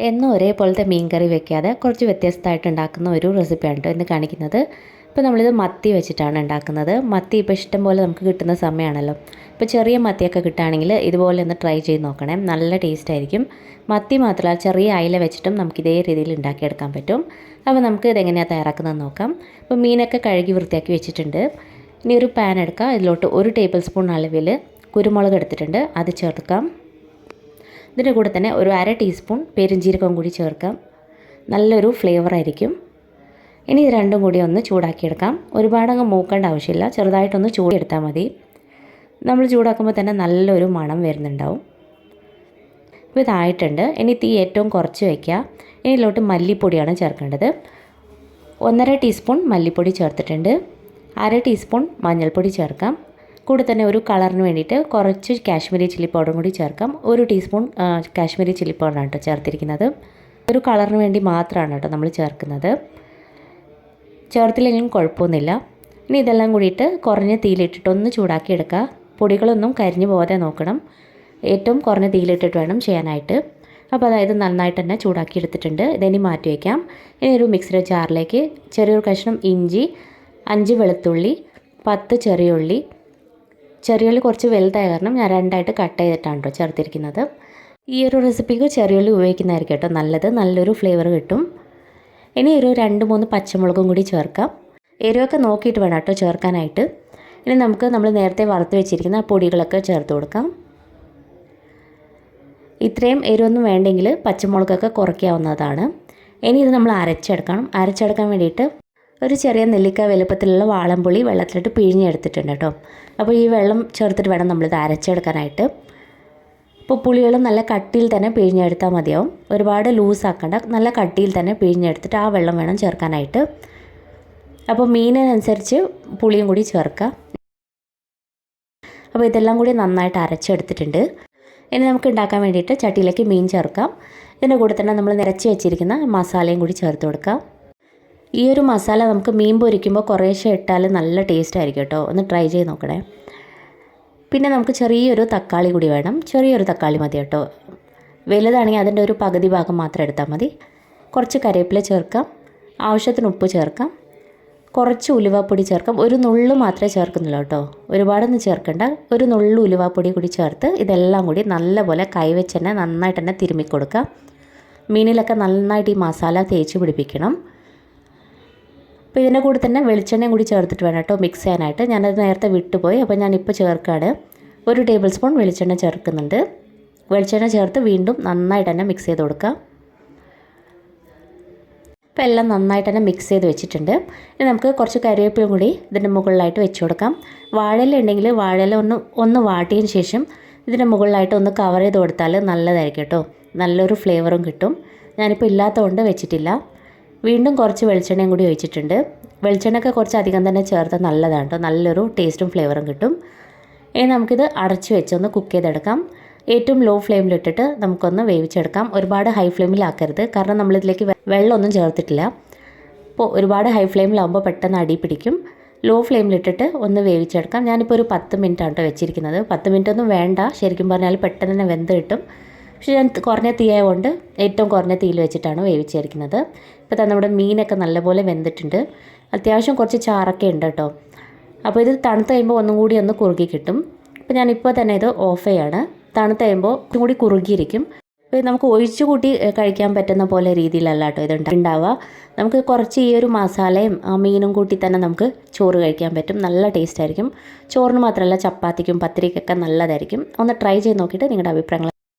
എന്നും ഒരേപോലത്തെ മീൻ കറി വെക്കാതെ കുറച്ച് വ്യത്യസ്തമായിട്ട് ഉണ്ടാക്കുന്ന ഒരു റെസിപ്പിയാണ് കേട്ടോ കാണിക്കുന്നത്. ഇപ്പോൾ നമ്മളിത് മത്തി വെച്ചിട്ടാണ് ഉണ്ടാക്കുന്നത്. മത്തി ഇപ്പോൾ ഇഷ്ടം പോലെ നമുക്ക് കിട്ടുന്ന സമയമാണല്ലോ. ഇപ്പോൾ ചെറിയ മത്തിയൊക്കെ കിട്ടുകയാണെങ്കിൽ ഇതുപോലെ ഒന്ന് ട്രൈ ചെയ്ത് നോക്കണേ. നല്ല ടേസ്റ്റ് ആയിരിക്കും. മത്തി മാത്രമല്ല ചെറിയ അയില വെച്ചിട്ടും നമുക്ക് ഇതേ രീതിയിൽ ഉണ്ടാക്കിയെടുക്കാൻ പറ്റും. അപ്പോൾ നമുക്ക് ഇതെങ്ങനെയാണ് തയ്യാറാക്കുന്നത് നോക്കാം. ഇപ്പോൾ മീനൊക്കെ കഴുകി വൃത്തിയാക്കി വെച്ചിട്ടുണ്ട്. ഇനി ഒരു പാൻ എടുക്കുക ഇതിലോട്ട് ഒരു ടേബിൾ സ്പൂൺ അളവിൽ കുരുമുളക് എടുത്തിട്ടുണ്ട്. അത് ചേർക്കാം. ഇതിന്റെ കൂടെ തന്നെ ഒരു അര ടീസ്പൂൺ പെരുംജീരകം കൂടി ചേർക്കാം. നല്ലൊരു ഫ്ലേവർ ആയിരിക്കും. ഇനി ഇത് രണ്ടും കൂടി ഒന്ന് ചൂടാക്കിയെടുക്കാം. ഒരുപാടങ്ങ് മൂക്കേണ്ട ആവശ്യമില്ല. ചെറുതായിട്ടൊന്ന് ചൂടെടുത്താൽ മതി. നമ്മൾ ചൂടാക്കുമ്പോൾ തന്നെ നല്ലൊരു മണം വരുന്നുണ്ടാവും. ഇപ്പോൾ ഇതായിട്ടുണ്ട്. ഇനി തീ ഏറ്റവും കുറച്ച് വയ്ക്കുക ഇതിലോട്ട് മല്ലിപ്പൊടിയാണ് ചേർക്കേണ്ടത്. ഒന്നര ടീസ്പൂൺ മല്ലിപ്പൊടി ചേർത്തിട്ടുണ്ട്. അര ടീസ്പൂൺ മഞ്ഞൾപ്പൊടി ചേർക്കാം. കൂടെ തന്നെ ഒരു കളറിന് വേണ്ടിയിട്ട് കുറച്ച് കാശ്മീരി ചില്ലി പൗഡറും കൂടി ചേർക്കാം. ഒരു ടീസ്പൂൺ കാശ്മീരി ചില്ലി പൗഡറാണ് കേട്ടോ ചേർത്തിരിക്കുന്നത്. ഒരു കളറിന് വേണ്ടി മാത്രമാണ് കേട്ടോ നമ്മൾ ചേർക്കുന്നത്. ചേർത്തില്ലെങ്കിലും കുഴപ്പമൊന്നുമില്ല. ഇനി ഇതെല്ലാം കൂടിയിട്ട് കുറഞ്ഞ തീയിലിട്ടിട്ട് ഒന്ന് ചൂടാക്കി എടുക്കുക. പൊടികളൊന്നും കരിഞ്ഞു പോകാതെ നോക്കണം. ഏറ്റവും കുറഞ്ഞ തീയിലിട്ടിട്ട് വേണം ചെയ്യാനായിട്ട്. അപ്പോൾ അതായത് നന്നായിട്ട് തന്നെ ചൂടാക്കി എടുത്തിട്ടുണ്ട്. ഇതിനി മാറ്റി വയ്ക്കാം ഇനി ഒരു മിക്സിയുടെ ജാറിലേക്ക് ചെറിയൊരു കഷ്ണം ഇഞ്ചി അഞ്ച് വെളുത്തുള്ളി പത്ത് ചെറിയ ഉള്ളി ചെറിയുള്ളി കുറച്ച് വലുതായ കാരണം ഞാൻ രണ്ടായിട്ട് കട്ട് ചെയ്തിട്ടാണ് കേട്ടോ ചേർത്തിരിക്കുന്നത്. ഈ ഒരു റെസിപ്പിക്ക് ചെറിയുള്ളി ഉപയോഗിക്കുന്നതായിരിക്കും കേട്ടോ നല്ലത്. നല്ലൊരു ഫ്ലേവർ കിട്ടും. ഇനി ഒരു രണ്ട് മൂന്ന് പച്ചമുളകും കൂടി ചേർക്കാം. എരിവൊക്കെ നോക്കിയിട്ട് വേണം കേട്ടോ ചേർക്കാനായിട്ട്. ഇനി നമുക്ക് നമ്മൾ നേരത്തെ വറുത്ത് വെച്ചിരിക്കുന്ന പൊടികളൊക്കെ ചേർത്ത് കൊടുക്കാം. ഇത്രയും എരിവൊന്നും വേണ്ടെങ്കിൽ പച്ചമുളകൊക്കെ കുറയ്ക്കാവുന്നതാണ്. ഇനി ഇത് നമ്മൾ അരച്ചെടുക്കണം. അരച്ചെടുക്കാൻ വേണ്ടിയിട്ട് ഒരു ചെറിയ നെല്ലിക്ക വലുപ്പത്തിലുള്ള വാളംപുളി വെള്ളത്തിലിട്ട് പിഴിഞ്ഞെടുത്തിട്ടുണ്ട് കേട്ടോ. അപ്പോൾ ഈ വെള്ളം ചേർത്തിട്ട് വേണം നമ്മളിത് അരച്ചെടുക്കാനായിട്ട്. ഇപ്പോൾ പുളികളും നല്ല കട്ടിയിൽ തന്നെ പിഴിഞ്ഞെടുത്താൽ മതിയാവും. ഒരുപാട് ലൂസ് ആക്കണ്ട. നല്ല കട്ടിയിൽ തന്നെ പിഴിഞ്ഞെടുത്തിട്ട് ആ വെള്ളം വേണം ചേർക്കാനായിട്ട്. അപ്പോൾ മീനിനനുസരിച്ച് പുളിയും കൂടി ചേർക്കുക അപ്പോൾ ഇതെല്ലാം കൂടി നന്നായിട്ട് അരച്ചെടുത്തിട്ടുണ്ട്. ഇനി നമുക്ക് ഉണ്ടാക്കാൻ വേണ്ടിയിട്ട് ചട്ടിയിലേക്ക് മീൻ ചേർക്കാം. ഇതിന്റെ കൂടെ തന്നെ നമ്മൾ നിരച്ച് വെച്ചിരിക്കുന്ന മസാലയും കൂടി ചേർത്ത് കൊടുക്കാം. ഈ ഒരു മസാല നമുക്ക് മീൻ പൊരിക്കുമ്പോൾ കുറേശ്ശെ ഇട്ടാൽ നല്ല ടേസ്റ്റ് ആയിരിക്കും കേട്ടോ. ഒന്ന് ട്രൈ ചെയ്ത് നോക്കണേ. പിന്നെ നമുക്ക് ചെറിയൊരു തക്കാളി കൂടി വേണം. ചെറിയൊരു തക്കാളി മതി കേട്ടോ. വലുതാണെങ്കിൽ അതിന്റെ ഒരു പകുതി ഭാഗം മാത്രം എടുത്താൽ മതി. കുറച്ച് കറിവേപ്പില ചേർക്കാം. ആവശ്യത്തിന് ഉപ്പ് ചേർക്കാം. കുറച്ച് ഉലുവാപ്പൊടി ചേർക്കാം. ഒരു നുള്ള് മാത്രമേ ചേർക്കുന്നുള്ളൂ കേട്ടോ. ഒരുപാടൊന്നും ചേർക്കണ്ട. ഒരു നുള്ളു ഉലുവാപ്പൊടി കൂടി ചേർത്ത് ഇതെല്ലാം കൂടി നല്ലപോലെ കൈവച്ച് തന്നെ നന്നായിട്ട് തന്നെ തിരുമ്മി കൊടുക്കാം മീനിലൊക്കെ നന്നായിട്ട് ഈ മസാല തേച്ച് പിടിപ്പിക്കണം. അപ്പോൾ ഇതിന്റെ കൂടെ തന്നെ വെളിച്ചെണ്ണയും കൂടി ചേർത്തിട്ട് വേണം കേട്ടോ മിക്സ് ചെയ്യാനായിട്ട്. ഞാനത് നേരത്തെ വിട്ടുപോയി അപ്പോൾ ഞാനിപ്പോൾ ചേർക്കാണ്. ഒരു ടേബിൾ സ്പൂൺ വെളിച്ചെണ്ണ ചേർക്കുന്നുണ്ട്. വെളിച്ചെണ്ണ ചേർത്ത് വീണ്ടും നന്നായിട്ട് തന്നെ മിക്സ് ചെയ്ത് കൊടുക്കാം. അപ്പോൾ എല്ലാം നന്നായിട്ട് തന്നെ മിക്സ് ചെയ്ത് വെച്ചിട്ടുണ്ട്. ഇനി നമുക്ക് കുറച്ച് കറിവേപ്പിലും കൂടി ഇതിന്റെ മുകളിലായിട്ട് വെച്ച് കൊടുക്കാം. വാഴയില ഉണ്ടെങ്കിൽ വാഴയില ഒന്ന് ഒന്ന് വാട്ടിയതിന് ശേഷം ഇതിന്റെ മുകളിലായിട്ട് ഒന്ന് കവർ ചെയ്ത് കൊടുത്താൽ നല്ലതായിരിക്കും കേട്ടോ. നല്ലൊരു ഫ്ലേവറും കിട്ടും. ഞാനിപ്പോൾ ഇല്ലാത്തതുകൊണ്ട് വെച്ചിട്ടില്ല. വീണ്ടും കുറച്ച് വെളിച്ചെണ്ണയും കൂടി ഒഴിച്ചിട്ടുണ്ട്. വെളിച്ചെണ്ണയൊക്കെ കുറച്ച് അധികം തന്നെ ചേർത്താൽ നല്ലതാണ് കേട്ടോ. നല്ലൊരു ടേസ്റ്റും ഫ്ലേവറും കിട്ടും. ഇനി നമുക്കിത് അടച്ച് വെച്ചൊന്ന് കുക്ക് ചെയ്തെടുക്കാം. ഏറ്റവും ലോ ഫ്ലെയിമിലിട്ടിട്ട് നമുക്കൊന്ന് വേവിച്ചെടുക്കാം. ഒരുപാട് ഹൈ ഫ്ലെയിമിലാക്കരുത് കാരണം നമ്മളിതിലേക്ക് വെള്ളമൊന്നും ചേർത്തിട്ടില്ല. അപ്പോൾ ഒരുപാട് ഹൈ ഫ്ലെയിമിലാകുമ്പോൾ പെട്ടെന്ന് അടി പിടിക്കും. ലോ ഫ്ലെയിമിലിട്ടിട്ട് ഒന്ന് വേവിച്ചെടുക്കാം. ഞാനിപ്പോൾ ഒരു പത്ത് മിനിറ്റ് ആണ് കേട്ടോ വെച്ചിരിക്കുന്നത്. പത്ത് മിനിറ്റ് ഒന്നും വേണ്ട. ശരിക്കും പറഞ്ഞാൽ പെട്ടെന്ന് തന്നെ വെന്ത് കിട്ടും. പക്ഷേ ഞാൻ കുറഞ്ഞ തീയായതുകൊണ്ട് ഏറ്റവും കുറഞ്ഞ തീയിൽ വെച്ചിട്ടാണ് വേവിച്ചിരിക്കുന്നത് ഇപ്പോൾ തന്നെ നമ്മുടെ മീനൊക്കെ നല്ലപോലെ വെന്തിട്ടുണ്ട്. അത്യാവശ്യം കുറച്ച് ചാറൊക്കെ ഉണ്ട് കേട്ടോ. അപ്പോൾ ഇത് തണുത്ത് കഴിയുമ്പോൾ ഒന്നും കൂടി ഒന്ന് കുറുകി കിട്ടും. അപ്പോൾ ഞാനിപ്പോൾ തന്നെ ഇത് ഓഫ് ചെയ്യാണ്. തണുത്ത് കഴിയുമ്പോൾ ഒന്നും കൂടി കുറുകിയിരിക്കും. അപ്പോൾ നമുക്ക് ഒഴിച്ചു കൂട്ടി കഴിക്കാൻ പറ്റുന്ന പോലെ രീതിയിലല്ല കേട്ടോ ഇത് ഉണ്ടാവുക. നമുക്ക് കുറച്ച് ഈ ഒരു മസാലയും മീനും കൂട്ടി തന്നെ നമുക്ക് ചോറ് കഴിക്കാൻ പറ്റും. നല്ല ടേസ്റ്റ് ആയിരിക്കും. ചോറിന് മാത്രമല്ല ചപ്പാത്തിക്കും പത്തിരിക്കൊക്കെ നല്ലതായിരിക്കും. ഒന്ന് ട്രൈ ചെയ്ത് നോക്കിയിട്ട് നിങ്ങളുടെ അഭിപ്രായങ്ങൾ